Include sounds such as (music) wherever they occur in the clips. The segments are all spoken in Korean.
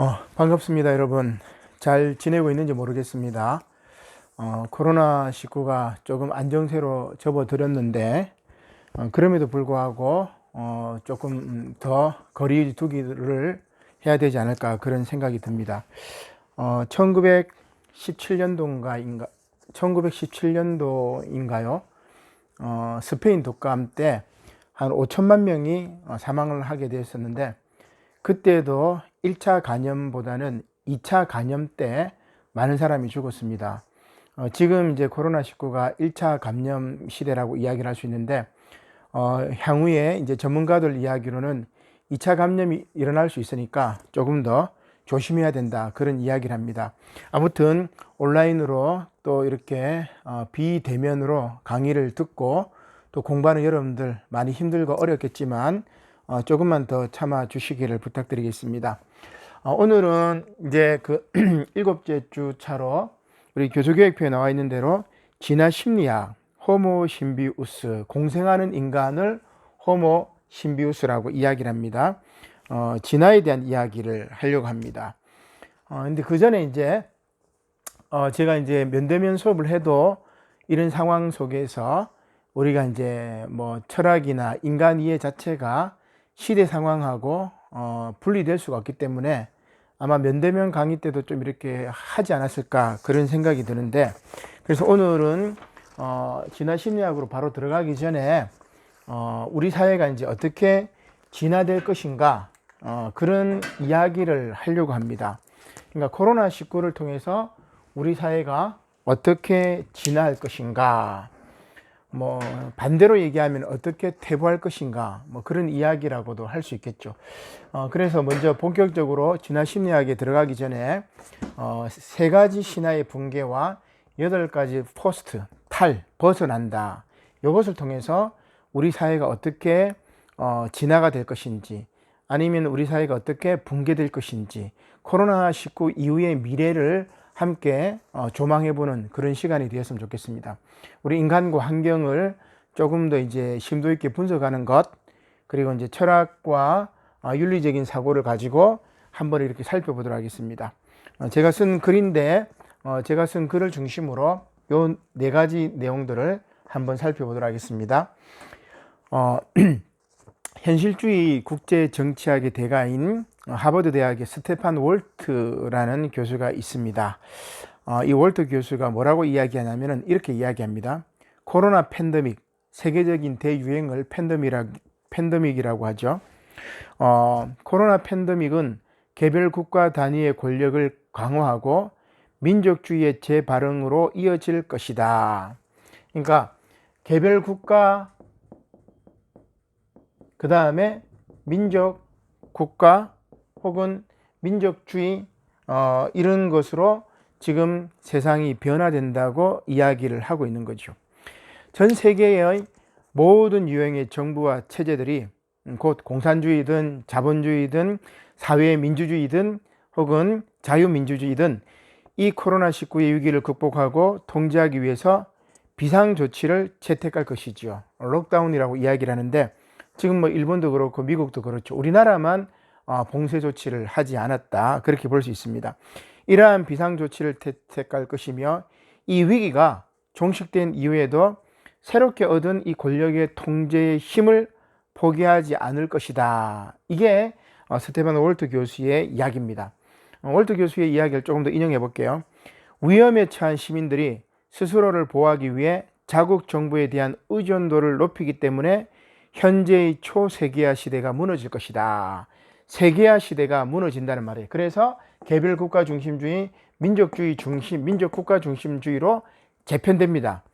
어, 반갑습니다, 여러분. 잘 지내고 있는지 모르겠습니다. 어, 코로나19가 조금 안정세로 접어들었는데, 어, 그럼에도 불구하고, 어, 조금 더 거리 두기를 해야 되지 않을까 그런 생각이 듭니다. 어, 1917년도인가, 1917년도인가요? 어, 스페인 독감 때 한 5천만 명이 어, 사망을 하게 되었었는데, 그때도 1차 감염보다는 2차 감염 때 많은 사람이 죽었습니다. 어, 지금 이제 코로나19가 1차 감염 시대라고 이야기를 할 수 있는데, 어, 향후에 이제 전문가들 이야기로는 2차 감염이 일어날 수 있으니까 조금 더 조심해야 된다. 그런 이야기를 합니다. 아무튼 온라인으로 또 이렇게 어, 비대면으로 강의를 듣고 또 공부하는 여러분들 많이 힘들고 어렵겠지만 어, 조금만 더 참아 주시기를 부탁드리겠습니다. 어, 오늘은 이제 그 (clears throat) 일곱째 주 차로 우리 교수교육표에 나와 있는 대로 진화 심리학, 호모 신비우스, 공생하는 인간을 호모 신비우스라고 이야기를 합니다. 어, 진화에 대한 이야기를 하려고 합니다. 어, 근데 그 전에 이제 어, 제가 이제 면대면 수업을 해도 이런 상황 속에서 우리가 이제 뭐 철학이나 인간 이해 자체가 시대 상황하고 어, 분리될 수가 없기 때문에 아마 면대면 강의 때도 좀 이렇게 하지 않았을까 그런 생각이 드는데 그래서 오늘은 어, 진화 심리학으로 바로 들어가기 전에 어, 우리 사회가 이제 어떻게 진화될 것인가 어, 그런 이야기를 하려고 합니다. 그러니까 코로나 19를 통해서 우리 사회가 어떻게 진화할 것인가 뭐 반대로 얘기하면 어떻게 퇴보할 것인가 뭐 그런 이야기라고도 할 수 있겠죠. 어, 그래서 먼저 본격적으로 진화 심리학에 들어가기 전에 어, 세 가지 신화의 붕괴와 여덟 가지 포스트 탈 벗어난다. 이것을 통해서 우리 사회가 어떻게 어, 진화가 될 것인지 아니면 우리 사회가 어떻게 붕괴될 것인지 코로나 19 이후의 미래를 함께 어, 조망해보는 그런 시간이 되었으면 좋겠습니다. 우리 인간과 환경을 조금 더 이제 심도 있게 분석하는 것, 그리고 이제 철학과 어, 윤리적인 사고를 가지고 한번 이렇게 살펴보도록 하겠습니다. 어, 제가 쓴 글인데, 제가 쓴 글을 중심으로 요 네 가지 내용들을 한번 살펴보도록 하겠습니다. 어, (clears throat) 현실주의 국제 정치학의 대가인 하버드 대학의 스테판 월트라는 교수가 있습니다. 어, 이 월트 교수가 뭐라고 이야기하냐면은 이렇게 이야기합니다. 코로나 팬데믹, 세계적인 대유행을 팬데믹이라, 팬데믹이라고 하죠. 어, 코로나 팬데믹은 개별 국가 단위의 권력을 강화하고 민족주의의 재발흥으로 이어질 것이다. 그러니까 개별 국가 그 다음에 민족 국가 혹은 민족주의 어, 이런 것으로 지금 세상이 변화된다고 이야기를 하고 있는 거죠. 전 세계의 모든 유형의 정부와 체제들이 곧 공산주의든 자본주의든 사회 민주주의든 혹은 자유민주주의든 이 코로나19의 위기를 극복하고 통제하기 위해서 비상 조치를 채택할 것이지요. 록다운이라고 이야기를 하는데 지금 뭐 일본도 그렇고 미국도 그렇죠. 우리나라만 어, 봉쇄 조치를 하지 않았다. 그렇게 볼 수 있습니다. 이러한 비상 조치를 택할 것이며 이 위기가 종식된 이후에도 새롭게 얻은 이 권력의 통제의 힘을 포기하지 않을 것이다. 이게 어, 스테반 월트 교수의 이야기입니다. 어, 월트 교수의 이야기를 조금 더 인용해 볼게요. 위험에 처한 시민들이 스스로를 보호하기 위해 자국 정부에 대한 의존도를 높이기 때문에 현재의 초세계화 시대가 무너질 것이다. 세계화 시대가 무너진다는 말이에요. 그래서 개별 국가 중심주의, 민족주의 중심, 민족 국가 중심주의로 재편됩니다.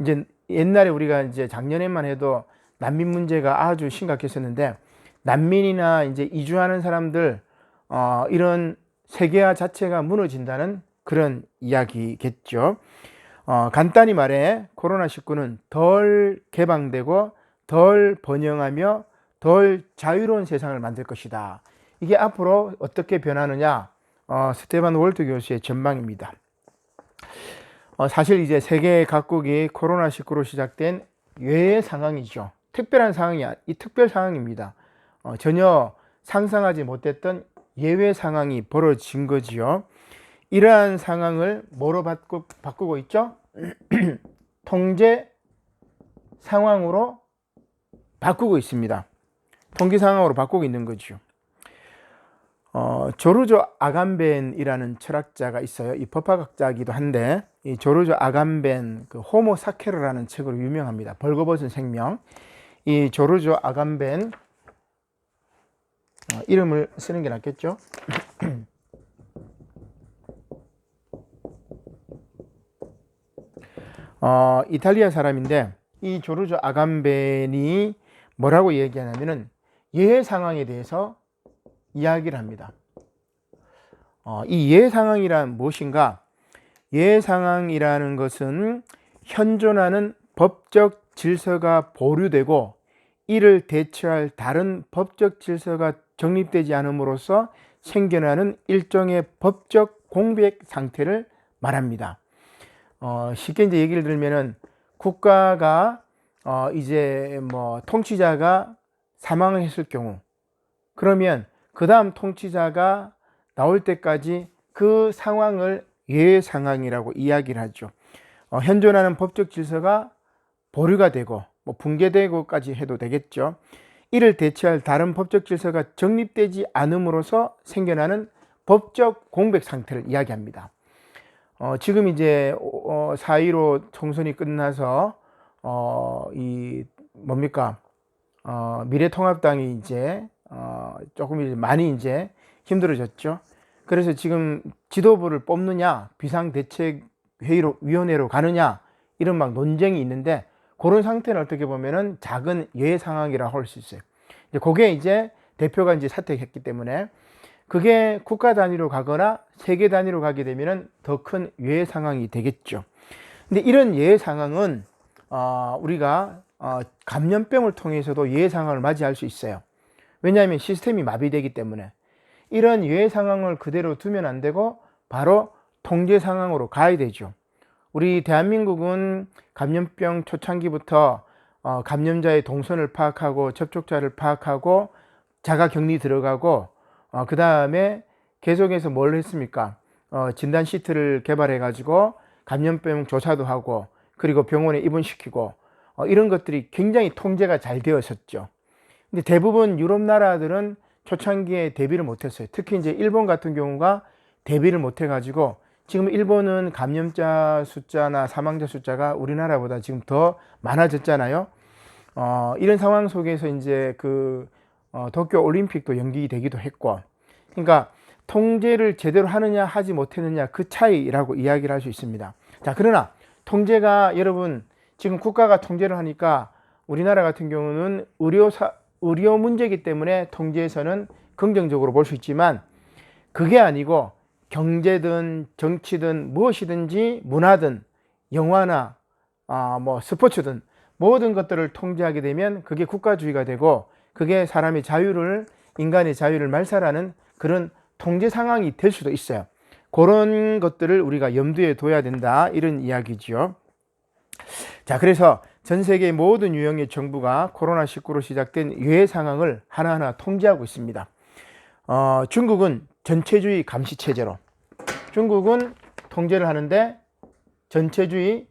이제 옛날에 우리가 이제 작년에만 해도 난민 문제가 아주 심각했었는데 난민이나 이제 이주하는 사람들 어, 이런 세계화 자체가 무너진다는 그런 이야기겠죠. 어, 간단히 말해 코로나19는 덜 개방되고 덜 번영하며 덜 자유로운 세상을 만들 것이다. 이게 앞으로 어떻게 변하느냐? 어, 스테반 월트 교수의 전망입니다. 어, 사실 이제 세계 각국이 코로나19로 시작된 외의 상황이죠. 특별한 상황이 이 특별 상황입니다. 어, 전혀 상상하지 못했던 예외 상황이 벌어진 거지요. 이러한 상황을 뭐로 바꾸, 바꾸고 있죠? (clears throat) 통제 상황으로 바꾸고 있습니다. 통계 상황으로 바꾸고 있는 거죠. 어, 조르조 아감벤이라는 철학자가 있어요. 이 법학학자이기도 한데 이 조르조 아감벤 그 호모 사케르라는 책으로 유명합니다. 벌거벗은 생명. 이 조르조 아감벤 어, 이름을 쓰는 게 낫겠죠. (clears throat) 어, 이탈리아 사람인데 이 조르조 아감벤이 뭐라고 얘기하냐면은 예외 상황에 대해서 이야기를 합니다. 어, 이 예외 상황이란 무엇인가? 예외 상황이라는 것은 현존하는 법적 질서가 보류되고 이를 대처할 다른 법적 질서가 정립되지 않음으로써 생겨나는 일종의 법적 공백 상태를 말합니다. 어, 쉽게 이제 얘기를 들면은 국가가 어, 이제 뭐 통치자가 사망을 했을 경우 그러면 그 다음 통치자가 나올 때까지 그 상황을 예외 상황이라고 이야기를 하죠. 어, 현존하는 법적 질서가 보류가 되고 뭐 붕괴되고까지 해도 되겠죠. 이를 대체할 다른 법적 질서가 정립되지 않음으로써 생겨나는 법적 공백 상태를 이야기합니다. 어, 지금 이제 어, 4.15 총선이 끝나서 어, 이 뭡니까 어, 미래통합당이 이제 어, 조금 이제 많이 이제 힘들어졌죠. 그래서 지금 지도부를 뽑느냐 비상대책회의로 위원회로 가느냐 이런 막 논쟁이 있는데 그런 상태는 어떻게 보면은 작은 예외 상황이라고 할 수 있어요. 이제 그게 이제 대표가 이제 사퇴했기 때문에 그게 국가 단위로 가거나 세계 단위로 가게 되면은 더 큰 예외 상황이 되겠죠. 근데 이런 예외 상황은 어, 우리가 어, 감염병을 통해서도 예외 상황을 맞이할 수 있어요. 왜냐하면 시스템이 마비되기 때문에 이런 예외 상황을 그대로 두면 안 되고 바로 통제 상황으로 가야 되죠. 우리 대한민국은 감염병 초창기부터 어, 감염자의 동선을 파악하고 접촉자를 파악하고 자가 격리 들어가고 어, 그 다음에 계속해서 뭘 했습니까? 어, 진단 시트를 개발해 가지고 감염병 조사도 하고 그리고 병원에 입원시키고 어, 이런 것들이 굉장히 통제가 잘 되었었죠. 근데 대부분 유럽 나라들은 초창기에 대비를 못했어요. 특히 이제 일본 같은 경우가 대비를 못해가지고 지금 일본은 감염자 숫자나 사망자 숫자가 우리나라보다 지금 더 많아졌잖아요. 어, 이런 상황 속에서 이제 그 어, 도쿄 올림픽도 연기되기도 했고, 그러니까 통제를 제대로 하느냐 하지 못했느냐 그 차이라고 이야기를 할 수 있습니다. 자, 그러나 통제가 여러분 지금 국가가 통제를 하니까 우리나라 같은 경우는 의료사 의료 문제이기 때문에 통제에서는 긍정적으로 볼 수 있지만 그게 아니고 경제든 정치든 무엇이든지 문화든 영화나 아, 뭐 스포츠든 모든 것들을 통제하게 되면 그게 국가주의가 되고 그게 사람의 자유를 인간의 자유를 말살하는 그런 통제 상황이 될 수도 있어요. 그런 것들을 우리가 염두에 둬야 된다 이런 이야기지요. 자, 그래서 전 세계 모든 유형의 정부가 코로나19로 시작된 유해 상황을 하나하나 통제하고 있습니다. 어, 중국은 전체주의 감시 체제로 중국은 통제를 하는데 전체주의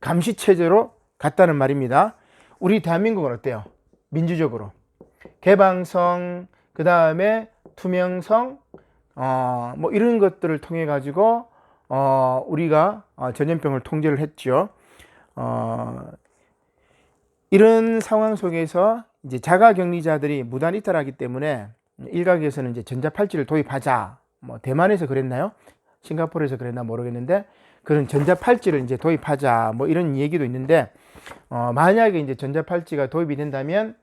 감시 체제로 갔다는 말입니다. 우리 대한민국은 어때요? 민주적으로 개방성 그 다음에 투명성 어, 뭐 이런 것들을 통해 가지고 어, 우리가 어, 전염병을 통제를 했죠. 어, 이런 상황 속에서 이제 자가 격리자들이 무단 이탈하기 때문에 일각에서는 이제 전자 팔찌를 도입하자. 뭐 대만에서 그랬나요? 싱가포르에서 그랬나 모르겠는데 그런 전자 팔찌를 이제 도입하자. 뭐 이런 얘기도 있는데 어, 만약에 이제 전자 팔찌가 도입이 된다면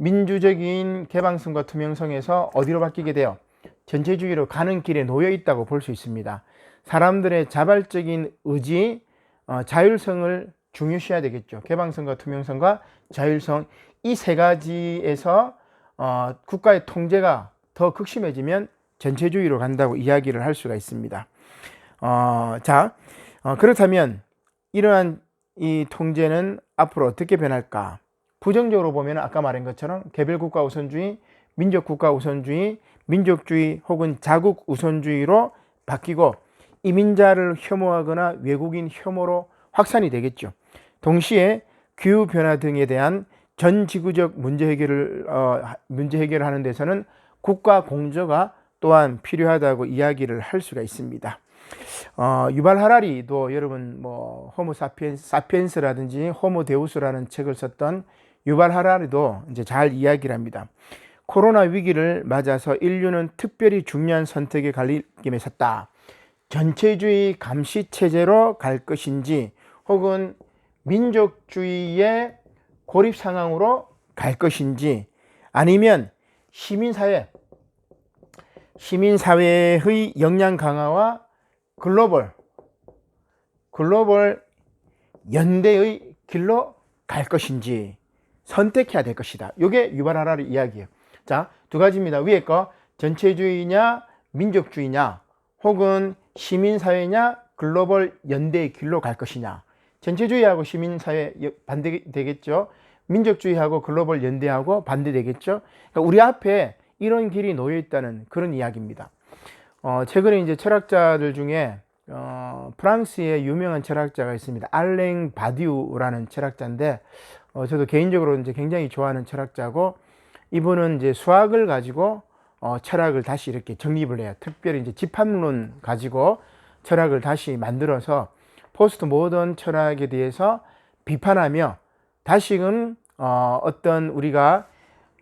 민주적인 개방성과 투명성에서 어디로 바뀌게 돼요? 전체주의로 가는 길에 놓여 있다고 볼 수 있습니다. 사람들의 자발적인 의지, 어, 자율성을 중요시해야 되겠죠. 개방성과 투명성과 자율성 이 세 가지에서 어, 국가의 통제가 더 극심해지면 전체주의로 간다고 이야기를 할 수가 있습니다. 어, 자 어, 그렇다면 이러한 이 통제는 앞으로 어떻게 변할까? 부정적으로 보면 아까 말한 것처럼 개별 국가 우선주의, 민족 국가 우선주의, 민족주의 혹은 자국 우선주의로 바뀌고 이민자를 혐오하거나 외국인 혐오로 확산이 되겠죠. 동시에 기후 변화 등에 대한 전 지구적 문제 해결을 어, 문제 해결을 하는 데서는 국가 공조가 또한 필요하다고 이야기를 할 수가 있습니다. 어, 유발 하라리도 여러분 뭐 호모 사피엔스, 사피엔스라든지 호모 데우스라는 책을 썼던 유발 하라리도 이제 잘 이야기를 합니다. 코로나 위기를 맞아서 인류는 특별히 중요한 선택의 갈림길에 섰다. 전체주의 감시 체제로 갈 것인지 혹은 민족주의의 고립 상황으로 갈 것인지 아니면 시민사회 시민사회의 역량 강화와 글로벌 글로벌 연대의 길로 갈 것인지 선택해야 될 것이다. 이게 유발하라의 이야기예요. 자, 두 가지입니다. 위에 거 전체주의냐 민족주의냐 혹은 시민사회냐 글로벌 연대의 길로 갈 것이냐. 전체주의하고 시민사회 반대되겠죠. 민족주의하고 글로벌 연대하고 반대되겠죠. 그러니까 우리 앞에 이런 길이 놓여 있다는 그런 이야기입니다. 어, 최근에 이제 철학자들 중에 어, 프랑스의 유명한 철학자가 있습니다. 알랭 바디우라는 철학자인데 어, 저도 개인적으로 이제 굉장히 좋아하는 철학자고 이분은 이제 수학을 가지고 어, 철학을 다시 이렇게 정립을 해요. 특별히 이제 집합론 가지고 철학을 다시 만들어서 포스트 모던 철학에 대해서 비판하며 다시금 어, 어떤 우리가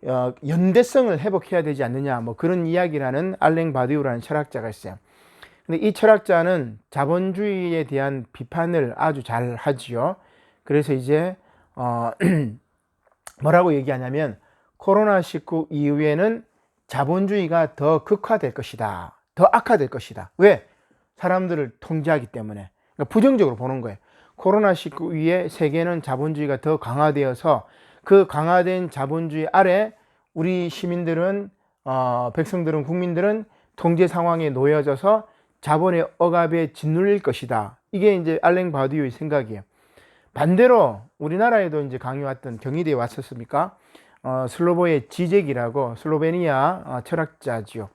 어, 연대성을 회복해야 되지 않느냐 뭐 그런 이야기라는 알랭 바디우라는 철학자가 있어요. 근데 이 철학자는 자본주의에 대한 비판을 아주 잘 하지요. 그래서 이제 어, (clears throat) 뭐라고 얘기하냐면 코로나 19 이후에는 자본주의가 더 극화될 것이다. 더 악화될 것이다. 왜? 사람들을 통제하기 때문에. 그러니까 부정적으로 보는 거예요. 코로나19 이후에 세계는 자본주의가 더 강화되어서 그 강화된 자본주의 아래 우리 시민들은 어, 백성들은 국민들은 통제 상황에 놓여져서 자본의 억압에 짓눌릴 것이다. 이게 이제 알랭 바디우의 생각이에요. 반대로 우리나라에도 이제 강의 왔던 경희대에 왔었습니까? 어, 슬로보의 지젝이라고 슬로베니아 어, 철학자지요.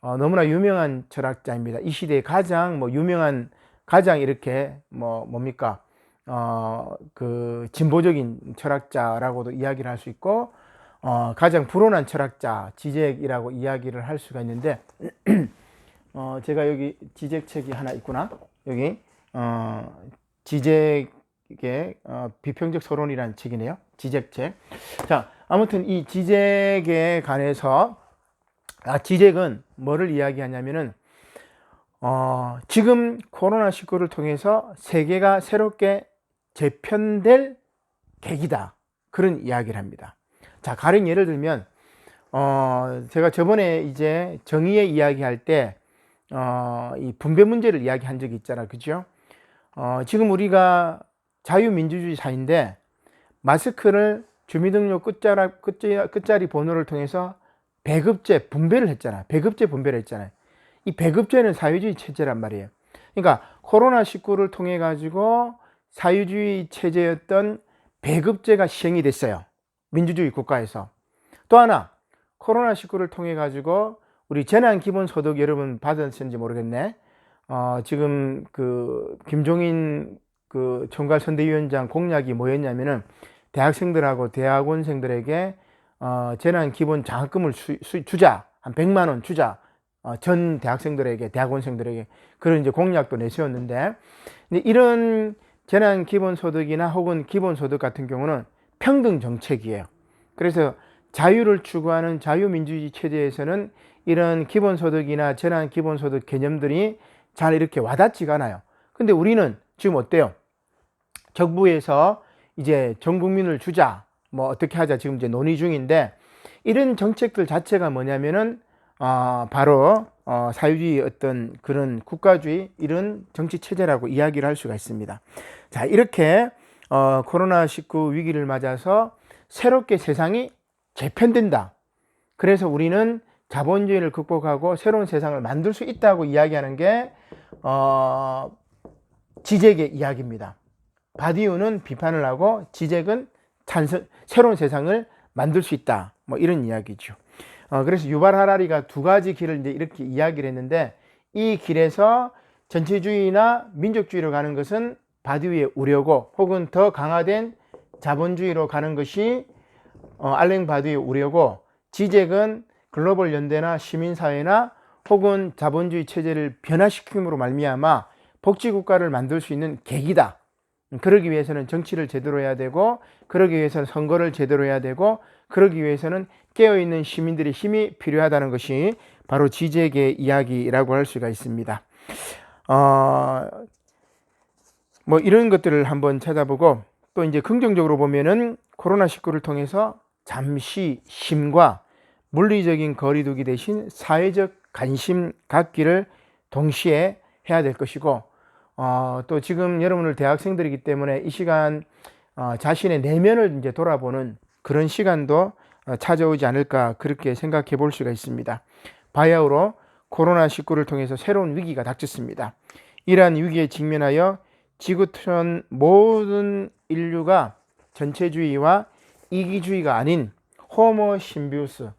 어, 너무나 유명한 철학자입니다. 이 시대에 가장 뭐 유명한 가장 이렇게 뭐 뭡니까 어, 그 진보적인 철학자라고도 이야기를 할 수 있고 어, 가장 불온한 철학자 지젝이라고 이야기를 할 수가 있는데 (clears throat) 어, 제가 여기 지젝 책이 하나 있구나 여기 어, 지젝의 어, 비평적 서론이라는 책이네요 지젝 책. 자 아무튼 이 지젝에 관해서 아, 지젝은 뭐를 이야기하냐면은 어, 지금 코로나19를 통해서 세계가 새롭게 재편될 계기다. 그런 이야기를 합니다. 자, 가령 예를 들면, 어, 제가 저번에 이제 정의의 이야기 할 때, 어, 이 분배 문제를 이야기한 적이 있잖아. 그죠? 어, 지금 우리가 자유민주주의 사회인데, 마스크를 주민등록 끝자리, 끝자리, 끝자리 번호를 통해서 배급제 분배를 했잖아. 배급제 분배를 했잖아요. 이 배급제는 사회주의 체제란 말이에요. 그러니까 코로나19를 통해 가지고 사회주의 체제였던 배급제가 시행이 됐어요. 민주주의 국가에서. 또 하나, 코로나19를 통해 가지고 우리 재난기본소득 여러분 받으셨는지 모르겠네. 어, 지금 그 김종인 그 총괄선대위원장 공약이 뭐였냐면은 대학생들하고 대학원생들에게 어, 재난 기본 장학금을 수, 수, 주자. 한 100만 원 주자. 어, 전 대학생들에게, 대학원생들에게 그런 이제 공약도 내세웠는데, 이런 재난 기본 소득이나 혹은 기본 소득 같은 경우는 평등 정책이에요. 그래서 자유를 추구하는 자유민주주의 체제에서는 이런 기본 소득이나 재난 기본 소득 개념들이 잘 이렇게 와닿지가 않아요. 근데 우리는 지금 어때요? 정부에서 이제 전 국민을 주자, 뭐 어떻게 하자 지금 이제 논의 중인데 이런 정책들 자체가 뭐냐면은 어, 바로 어, 사회주의 어떤 그런 국가주의 이런 정치 체제라고 이야기를 할 수가 있습니다. 자 이렇게 어, 코로나19 위기를 맞아서 새롭게 세상이 재편된다. 그래서 우리는 자본주의를 극복하고 새로운 세상을 만들 수 있다고 이야기하는 게 어, 지젝의 이야기입니다. 바디우는 비판을 하고 지젝은 찬성, 새로운 세상을 만들 수 있다. 뭐 이런 이야기죠. 어, 그래서 유발 하라리가 두 가지 길을 이제 이렇게 이야기를 했는데 이 길에서 전체주의나 민족주의로 가는 것은 바디위의 우려고 혹은 더 강화된 자본주의로 가는 것이 어, 알랭 바디의 우려고 지잭은 글로벌 연대나 시민사회나 혹은 자본주의 체제를 변화시킴으로 말미암아 복지국가를 만들 수 있는 계기다. 그러기 위해서는 정치를 제대로 해야 되고, 그러기 위해서는 선거를 제대로 해야 되고, 그러기 위해서는 깨어있는 시민들의 힘이 필요하다는 것이 바로 지잭의 이야기라고 할 수가 있습니다. 어, 뭐 이런 것들을 한번 찾아보고 또 이제 긍정적으로 보면은 코로나19를 통해서 잠시 심과 물리적인 거리두기 대신 사회적 관심 갖기를 동시에 해야 될 것이고 어, 또 지금 여러분들 대학생들이기 때문에 이 시간 어, 자신의 내면을 이제 돌아보는 그런 시간도 어, 찾아오지 않을까 그렇게 생각해 볼 수가 있습니다. 바야흐로 코로나19를 통해서 새로운 위기가 닥쳤습니다. 이러한 위기에 직면하여 지구촌 모든 인류가 전체주의와 이기주의가 아닌 호모 신비우스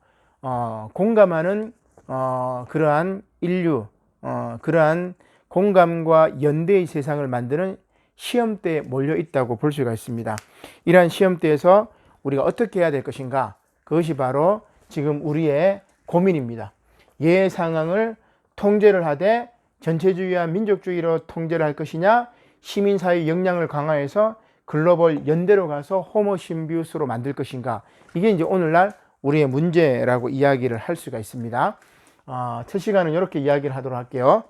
어, 공감하는 어, 그러한 인류 어, 그러한 공감과 연대의 세상을 만드는 시험대에 몰려 있다고 볼 수가 있습니다. 이러한 시험대에서 우리가 어떻게 해야 될 것인가? 그것이 바로 지금 우리의 고민입니다. 예 상황을 통제를 하되 전체주의와 민족주의로 통제를 할 것이냐 시민사회 역량을 강화해서 글로벌 연대로 가서 호모 신비우스로 만들 것인가 이게 이제 오늘날 우리의 문제라고 이야기를 할 수가 있습니다. 어, 첫 시간은 이렇게 이야기를 하도록 할게요.